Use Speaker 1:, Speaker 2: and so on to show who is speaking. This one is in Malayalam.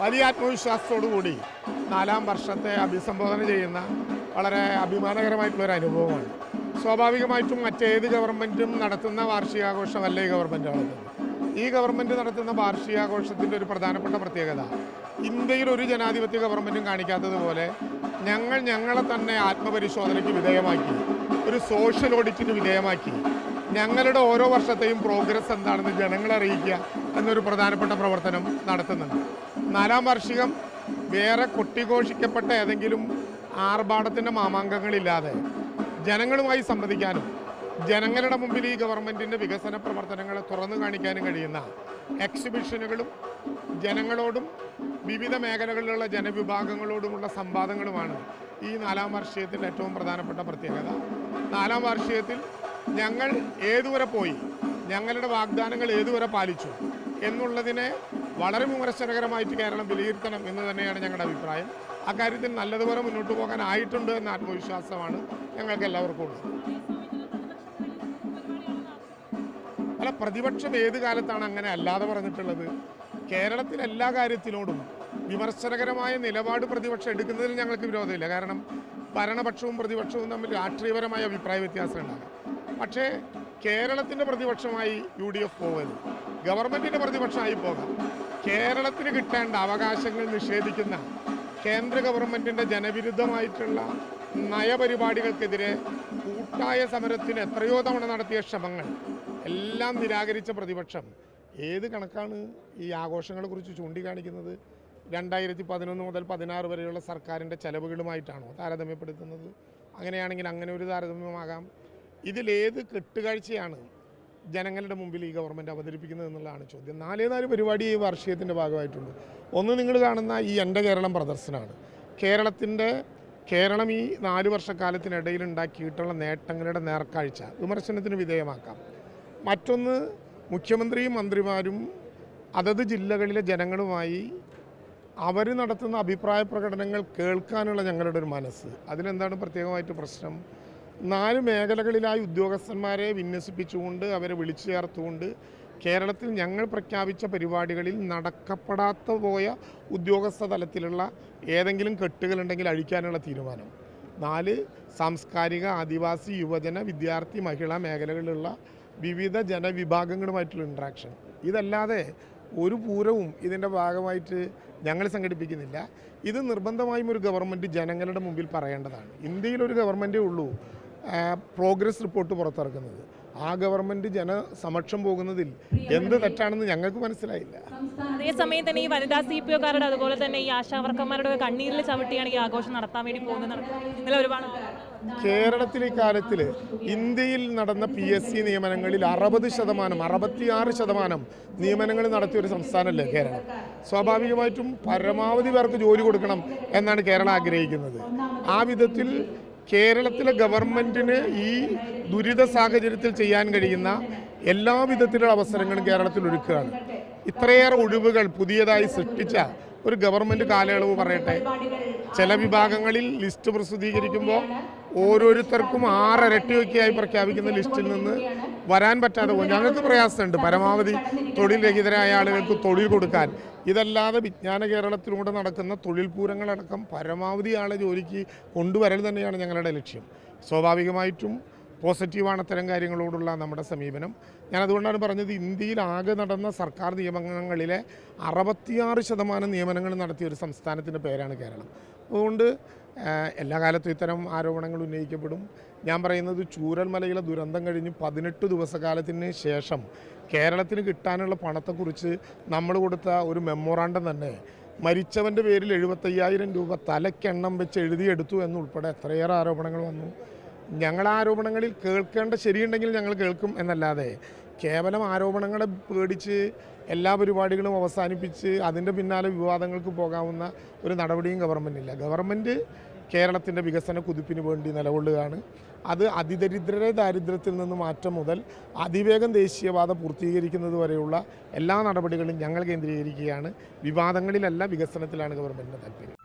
Speaker 1: വലിയ ആത്മവിശ്വാസത്തോടുകൂടി നാലാം വർഷത്തെ അഭിസംബോധന ചെയ്യുന്ന വളരെ അഭിമാനകരമായിട്ടുള്ള ഒരു അനുഭവമാണ്. സ്വാഭാവികമായിട്ടും മറ്റേത് ഗവൺമെന്റും നടത്തുന്ന വാർഷികാഘോഷമല്ല ഈ ഗവൺമെന്റ് ഈ ഗവൺമെന്റ് നടത്തുന്ന വാർഷികാഘോഷത്തിന്റെ ഒരു പ്രധാനപ്പെട്ട പ്രത്യേകത ഇന്ത്യയിൽ ഒരു ജനാധിപത്യ ഗവൺമെന്റും കാണിക്കാത്തതുപോലെ ഞങ്ങൾ ഞങ്ങളെ തന്നെ ആത്മപരിശോധനയ്ക്ക് വിധേയമാക്കി ഒരു സോഷ്യൽ ഓഡിറ്റിന് വിധേയമാക്കി ഞങ്ങളുടെ ഓരോ വർഷത്തെയും പ്രോഗ്രസ് എന്താണെന്ന് ജനങ്ങളെ അറിയിക്കുക എന്നൊരു പ്രധാനപ്പെട്ട പ്രവർത്തനം നടത്തുന്നുണ്ട്. നാലാം വാർഷികം വേറെ കൊട്ടിഘോഷിക്കപ്പെട്ട ഏതെങ്കിലും ആർഭാടത്തിന്റെ മാമാങ്കങ്ങളില്ലാതെ ജനങ്ങളുമായി സംവദിക്കാനും ജനങ്ങളുടെ മുമ്പിൽ ഈ ഗവൺമെന്റിന്റെ വികസന പ്രവർത്തനങ്ങളെ തുറന്നു കാണിക്കാനും കഴിയുന്ന എക്സിബിഷനുകളും ജനങ്ങളോടും വിവിധ മേഖലകളിലുള്ള ജനവിഭാഗങ്ങളോടുമുള്ള സംവാദങ്ങളുമാണ് ഈ നാലാം വാർഷികത്തിന്റെ ഏറ്റവും പ്രധാനപ്പെട്ട പ്രത്യേകത. നാലാം വാർഷികത്തിൽ ഞങ്ങൾ ഏതുവരെ പോയി ഞങ്ങളുടെ വാഗ്ദാനങ്ങൾ ഏതുവരെ പാലിച്ചു എന്നുള്ളതിനെ വളരെ വിമർശനകരമായിട്ട് കേരളം വിലയിരുത്തണം എന്ന് തന്നെയാണ് ഞങ്ങളുടെ അഭിപ്രായം. അക്കാര്യത്തിൽ നല്ലതുപോലെ മുന്നോട്ട് പോകാനായിട്ടുണ്ട് എന്ന ആത്മവിശ്വാസമാണ് ഞങ്ങൾക്ക് എല്ലാവർക്കും ഉള്ളത്. അല്ല പ്രതിപക്ഷം ഏത് കാലത്താണ് അങ്ങനെ അല്ലാതെ പറഞ്ഞിട്ടുള്ളത്? കേരളത്തിൽ എല്ലാ കാര്യത്തിനോടും വിമർശനകരമായ നിലപാട് പ്രതിപക്ഷം എടുക്കുന്നതിൽ ഞങ്ങൾക്ക് വിരോധമില്ല. കാരണം ഭരണപക്ഷവും പ്രതിപക്ഷവും തമ്മിൽ രാഷ്ട്രീയപരമായ അഭിപ്രായ വ്യത്യാസം പക്ഷേ കേരളത്തിന്റെ പ്രതിപക്ഷമായി യു ഡി എഫ് പോകരുത്. ഗവൺമെന്റിന്റെ പ്രതിപക്ഷമായി പോകാം. കേരളത്തിന് കിട്ടേണ്ട അവകാശങ്ങൾ നിഷേധിക്കുന്ന കേന്ദ്ര ഗവൺമെന്റിന്റെ ജനവിരുദ്ധമായിട്ടുള്ള നയപരിപാടികൾക്കെതിരെ കൂട്ടായ സമരത്തിന് എത്രയോ തവണ നടത്തിയ ശ്രമങ്ങൾ എല്ലാം നിരാകരിച്ച പ്രതിപക്ഷം. ഏത് കണക്കാണ് ഈ ആഘോഷങ്ങളെക്കുറിച്ച് ചൂണ്ടിക്കാണിക്കുന്നത്? രണ്ടായിരത്തി പതിനൊന്ന് മുതൽ പതിനാറ് വരെയുള്ള സർക്കാരിന്റെ ചെലവുകളുമായിട്ടാണോ താരതമ്യപ്പെടുത്തുന്നത്? അങ്ങനെയാണെങ്കിൽ അങ്ങനെ ഒരു താരതമ്യമാകാം. ഇതിലേത് കെട്ടുകാഴ്ചയാണ് ജനങ്ങളുടെ മുമ്പിൽ ഈ ഗവൺമെന്റ് അവതരിപ്പിക്കുന്നത് എന്നുള്ളതാണ് ചോദ്യം. നാലേ നാല് പരിപാടി ഈ വാർഷികത്തിന്റെ ഭാഗമായിട്ടുണ്ട്. ഒന്ന് നിങ്ങൾ കാണുന്ന ഈ എന്റെ കേരളം പ്രദർശനമാണ്. കേരളത്തിന്റെ കേരളം ഈ നാല് വർഷക്കാലത്തിനിടയിൽ ഉണ്ടാക്കിയിട്ടുള്ള നേട്ടങ്ങളുടെ നേർക്കാഴ്ച വിമർശനത്തിന് വിധേയമാക്കാം. മറ്റൊന്ന് മുഖ്യമന്ത്രിയും മന്ത്രിമാരും അതത് ജില്ലകളിലെ ജനങ്ങളുമായി അവർ നടത്തുന്ന അഭിപ്രായ പ്രകടനങ്ങൾ കേൾക്കാനുള്ള ഞങ്ങളുടെ ഒരു മനസ്സ്. അതിലെന്താണ് പ്രത്യേകമായിട്ട് പ്രശ്നം? നാല് മേഖലകളിലായി ഉദ്യോഗസ്ഥന്മാരെ വിന്യസിപ്പിച്ചുകൊണ്ട് അവരെ വിളിച്ചു ചേർത്തുകൊണ്ട് കേരളത്തിൽ ഞങ്ങൾ പ്രഖ്യാപിച്ച പരിപാടികളിൽ നടക്കപ്പെടാത്ത പോയ ഉദ്യോഗസ്ഥ തലത്തിലുള്ള ഏതെങ്കിലും കെട്ടുകളുണ്ടെങ്കിൽ അഴിക്കാനുള്ള തീരുമാനം. നാല് സാംസ്കാരിക ആദിവാസി യുവജന വിദ്യാർത്ഥി മഹിളാ മേഖലകളിലുള്ള വിവിധ ജനവിഭാഗങ്ങളുമായിട്ടുള്ള ഇൻട്രാക്ഷൻ ഇതല്ലാതെ ഒരു പൂരവും ഇതിന്റെ ഭാഗമായിട്ട് ഞങ്ങൾ സംഘടിപ്പിക്കുന്നില്ല. ഇത് നിർബന്ധമായും ഒരു ഗവൺമെന്റ് ജനങ്ങളുടെ മുമ്പിൽ പറയേണ്ടതാണ്. ഇന്ത്യയിൽ ഒരു ഗവൺമെന്റേ ഉള്ളൂ. പ്രോഗ്രസ് റിപ്പോർട്ട് പുറത്തിറക്കുന്നത്. ആ ഗവൺമെന്റ് ജനസമക്ഷം പോകുന്നതിൽ എന്ത് തെറ്റാണെന്ന് ഞങ്ങൾക്ക് മനസ്സിലായില്ല.
Speaker 2: അതേസമയം തന്നെ ഈ വനിതാ സി പി ഒക്കാരുടെ അതുപോലെ തന്നെ ഈ ആശാവർക്കന്മാരുടെ കണ്ണീരിൽ ചവിട്ടിയാണ് ഈ ആഘോഷം നടത്താൻ വേണ്ടി പോകുന്നത് ഒരുപാട്
Speaker 1: കേരളത്തിൽ ഈ കാലത്തിൽ ഇന്ത്യയിൽ നടന്ന പി എസ് സി നിയമനങ്ങളിൽ അറുപത് ശതമാനം അറുപത്തിയാറ് ശതമാനം നിയമനങ്ങൾ നടത്തിയ ഒരു സംസ്ഥാനമല്ലേ കേരളം? സ്വാഭാവികമായിട്ടും പരമാവധി പേർക്ക് ജോലി കൊടുക്കണം എന്നാണ് കേരളം ആഗ്രഹിക്കുന്നത്. ആ വിധത്തിൽ കേരളത്തിലെ ഗവൺമെന്റിന് ഈ ദുരിത സാഹചര്യത്തിൽ ചെയ്യാൻ കഴിയുന്ന എല്ലാ വിധത്തിലുള്ള അവസരങ്ങളും കേരളത്തിൽ ഒരുക്കുകയാണ്. ഇത്രയേറെ ഒഴിവുകൾ പുതിയതായി സൃഷ്ടിച്ച ഒരു ഗവൺമെന്റ് കാലയളവ് പറയട്ടെ. ചില വിഭാഗങ്ങളിൽ ലിസ്റ്റ് പ്രസിദ്ധീകരിക്കുമ്പോൾ ഓരോരുത്തർക്കും ആറരട്ടിയൊക്കെയായി പ്രഖ്യാപിക്കുന്ന ലിസ്റ്റിൽ നിന്ന് വരാൻ പറ്റാതെ പോകും ഞങ്ങൾക്ക് പ്രയാസമുണ്ട്. പരമാവധി തൊഴിൽ രഹിതരായ ആളുകൾക്ക് തൊഴിൽ കൊടുക്കാൻ. ഇതല്ലാതെ വിജ്ഞാന കേരളത്തിലൂടെ നടക്കുന്ന തൊഴിൽ പൂരങ്ങളടക്കം പരമാവധി ആളെ ജോലിക്ക് കൊണ്ടുവരൽ തന്നെയാണ് ഞങ്ങളുടെ ലക്ഷ്യം. സ്വാഭാവികമായിട്ടും പോസിറ്റീവാണ് അത്തരം കാര്യങ്ങളോടുള്ള നമ്മുടെ സമീപനം. ഞാൻ അതുകൊണ്ടാണ് പറഞ്ഞത് ഇന്ത്യയിൽ ആകെ നടന്ന സർക്കാർ നിയമനങ്ങളിലെ അറുപത്തിയാറ് ശതമാനം നിയമനങ്ങൾ നടത്തിയ ഒരു സംസ്ഥാനത്തിന്റെ പേരാണ് കേരളം. അതുകൊണ്ട് എല്ലാ കാലത്തും ഇത്തരം ആരോപണങ്ങൾ ഉന്നയിക്കപ്പെടും. ഞാൻ പറയുന്നത് ചൂരൽമലയിലെ ദുരന്തം കഴിഞ്ഞ് പതിനെട്ട് ദിവസകാലത്തിന് ശേഷം കേരളത്തിന് കിട്ടാനുള്ള പണത്തെക്കുറിച്ച് നമ്മൾ കൊടുത്ത ഒരു മെമ്മോറാണ്ടം തന്നെ. മരിച്ചവന്റെ പേരിൽ എഴുപത്തയ്യായിരം രൂപ തലക്കെണ്ണം വെച്ച് എഴുതിയെടുത്തു എന്നുൾപ്പെടെ എത്രയേറെ ആരോപണങ്ങൾ വന്നു. ഞങ്ങൾ ആരോപണങ്ങളിൽ കേൾക്കേണ്ട ശരിയുണ്ടെങ്കിൽ ഞങ്ങൾ കേൾക്കും എന്നല്ലാതെ കേവലം ആരോപണങ്ങളെ പേടിച്ച് എല്ലാ പരിപാടികളും അവസാനിപ്പിച്ച് അതിന്റെ പിന്നാലെ വിവാദങ്ങൾക്ക് പോകാവുന്ന ഒരു നടപടിയും ഗവൺമെന്റില്ല ഗവൺമെന്റ് കേരളത്തിന്റെ വികസന കുതിപ്പിന് വേണ്ടി നിലകൊള്ളുകയാണ്. അത് അതിദരിദ്രരെ ദാരിദ്ര്യത്തിൽ നിന്ന് മാറ്റം മുതൽ അതിവേഗം ദേശീയവാദം പൂർത്തീകരിക്കുന്നത് വരെയുള്ള എല്ലാ നടപടികളും ഞങ്ങൾ കേന്ദ്രീകരിക്കുകയാണ്. വിവാദങ്ങളിലല്ല വികസനത്തിലാണ് ഗവൺമെന്റിന്റെ താല്പര്യം.